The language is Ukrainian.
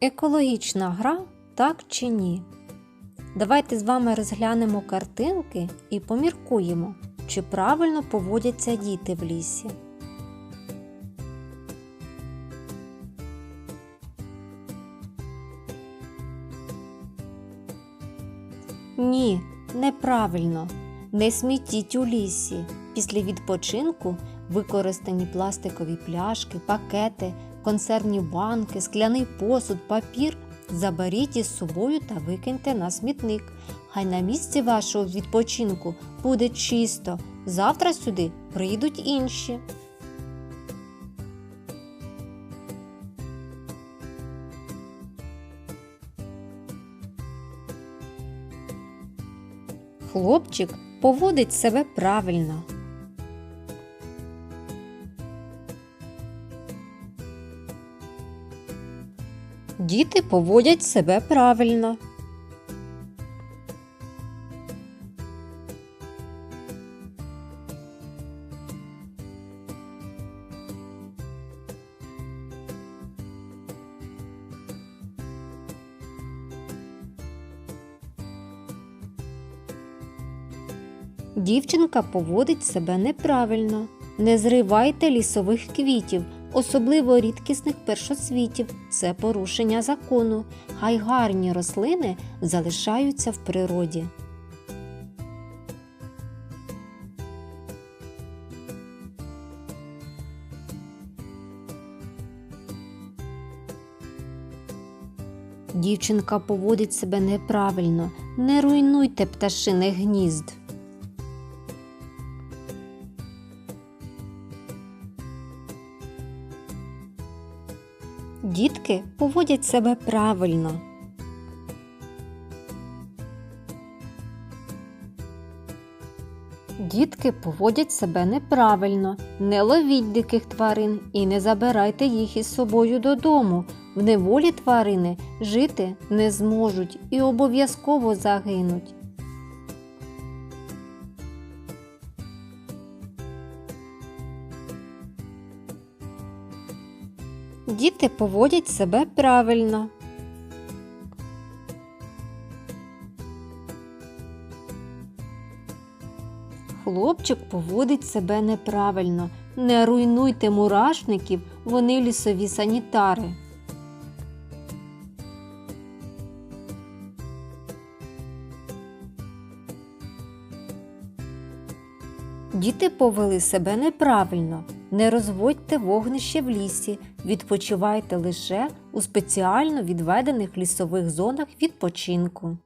Екологічна гра так чи ні? Давайте з вами розглянемо картинки і поміркуємо, чи правильно поводяться діти в лісі. Ні, неправильно. Не смітіть у лісі. Після відпочинку використані пластикові пляшки, пакети, консервні банки, скляний посуд, папір заберіть із собою та викиньте на смітник. Хай на місці вашого відпочинку буде чисто. Завтра сюди прийдуть інші. Хлопчик поводить себе правильно. Діти поводять себе правильно. Дівчинка поводить себе неправильно. Не зривайте лісових квітів, особливо рідкісних першоцвітів. Це порушення закону. Хай гарні рослини залишаються в природі. Дівчинка поводить себе неправильно. Не руйнуйте пташиних гнізд. Дітки поводять себе правильно. Дітки поводять себе неправильно. Не ловіть диких тварин і не забирайте їх із собою додому. В неволі тварини жити не зможуть і обов'язково загинуть. Діти поводять себе правильно. Хлопчик поводить себе неправильно. Не руйнуйте мурашників, вони лісові санітари. Діти повели себе неправильно. Не розводьте вогнище в лісі, відпочивайте лише у спеціально відведених лісових зонах відпочинку.